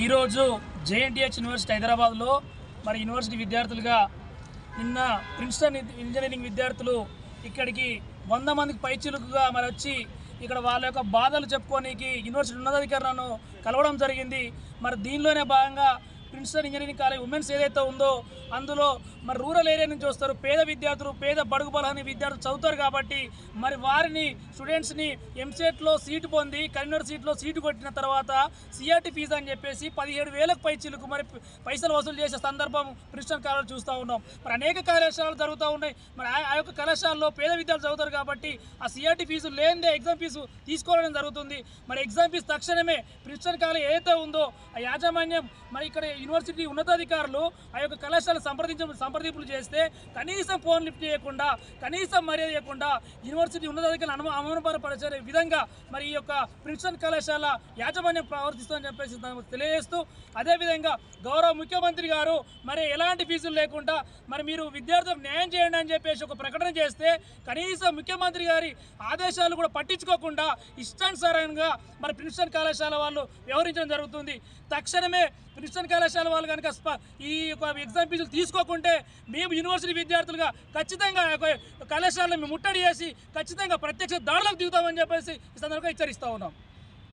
ఈరోజు JNTH university హైదరాబాద్లో మరి యూనివర్సిటీ విద్యార్థులుగా నిన్న ప్రిన్స్టన్ ఇంజనీరింగ్ విద్యార్థులు ఇక్కడికి వంద మందికి పైచిలుకుగా మరి వచ్చి ఇక్కడ వాళ్ళ యొక్క బాధలు చెప్పుకోనికి యూనివర్సిటీ ఉన్నతాధికారులను కలవడం జరిగింది. మరి దీనిలోనే భాగంగా ప్రిన్స్టన్ ఇంజనీరింగ్ కాలేజ్ ఉమెన్స్ ఏదైతే ఉందో అందులో మరి రూరల్ ఏరియా నుంచి వస్తారు. పేద విద్యార్థులు పేద బడుగు బలహని విద్యార్థులు చదువుతారు కాబట్టి మరి వారిని స్టూడెంట్స్ని ఎంసెట్లో సీటు పొంది కరీంనగర్ సీట్లో సీటు కొట్టిన తర్వాత సిఆర్టీ ఫీజు అని చెప్పేసి పదిహేడు వేలకు పై చిలుకు మరి పైసలు వసూలు చేసే సందర్భం ప్రిన్స్టన్ కాలేజ్ చూస్తూ ఉన్నాం. మరి అనేక కళాశాలలు జరుగుతూ ఉన్నాయి. మరి ఆ- ఆ యొక్క కళాశాలలో పేద విద్యార్థులు చదువుతారు కాబట్టి ఆ సిఆర్టీ ఫీజు లేనిదే ఎగ్జామ్ ఫీజు తీసుకోవడం జరుగుతుంది. మరి ఎగ్జామ్ ఫీజు తక్షణమే ప్రిన్స్టన్ కాలేజ్ ఏదైతే ఉందో ఆ యాజమాన్యం మరి ఇక్కడ యూనివర్సిటీ ఉన్నతాధికారులు ఆ యొక్క కళాశాల సంప్రదించ సంప్రదింపులు చేస్తే కనీసం ఫోన్ లిఫ్ట్ చేయకుండా కనీసం మర్యాద చేయకుండా యూనివర్సిటీ ఉన్నతాధికారులు అను అవమానపరచే విధంగా మరి ఈ యొక్క ప్రిన్సిపల్ కళాశాల యాజమాన్యం ప్రవర్తిస్తుందని చెప్పేసి తెలియజేస్తూ అదేవిధంగా గౌరవ ముఖ్యమంత్రి గారు మరి ఎలాంటి ఫీజులు లేకుండా మరి మీరు విద్యార్థులకు న్యాయం చేయండి అని చెప్పేసి ఒక ప్రకటన చేస్తే కనీసం ముఖ్యమంత్రి గారి ఆదేశాలు కూడా పట్టించుకోకుండా ఇష్టానుసారంగా మరి ప్రిన్సిపల్ కళాశాల వాళ్ళు వ్యవహరించడం జరుగుతుంది. తక్షణమే ప్రిన్సిపల్ కళాశాల వాళ్ళు కనుక ఈ యొక్క ఎగ్జామ్ ఫీజులు తీసుకోకుంటే మేము యూనివర్సిటీ విద్యార్థులుగా ఖచ్చితంగా కళాశాలను మేము ముట్టడి చేసి ఖచ్చితంగా ప్రత్యక్ష దాడులకు దిగుతామని చెప్పేసి ఈ సందర్భంగా హెచ్చరిస్తా ఉన్నాం.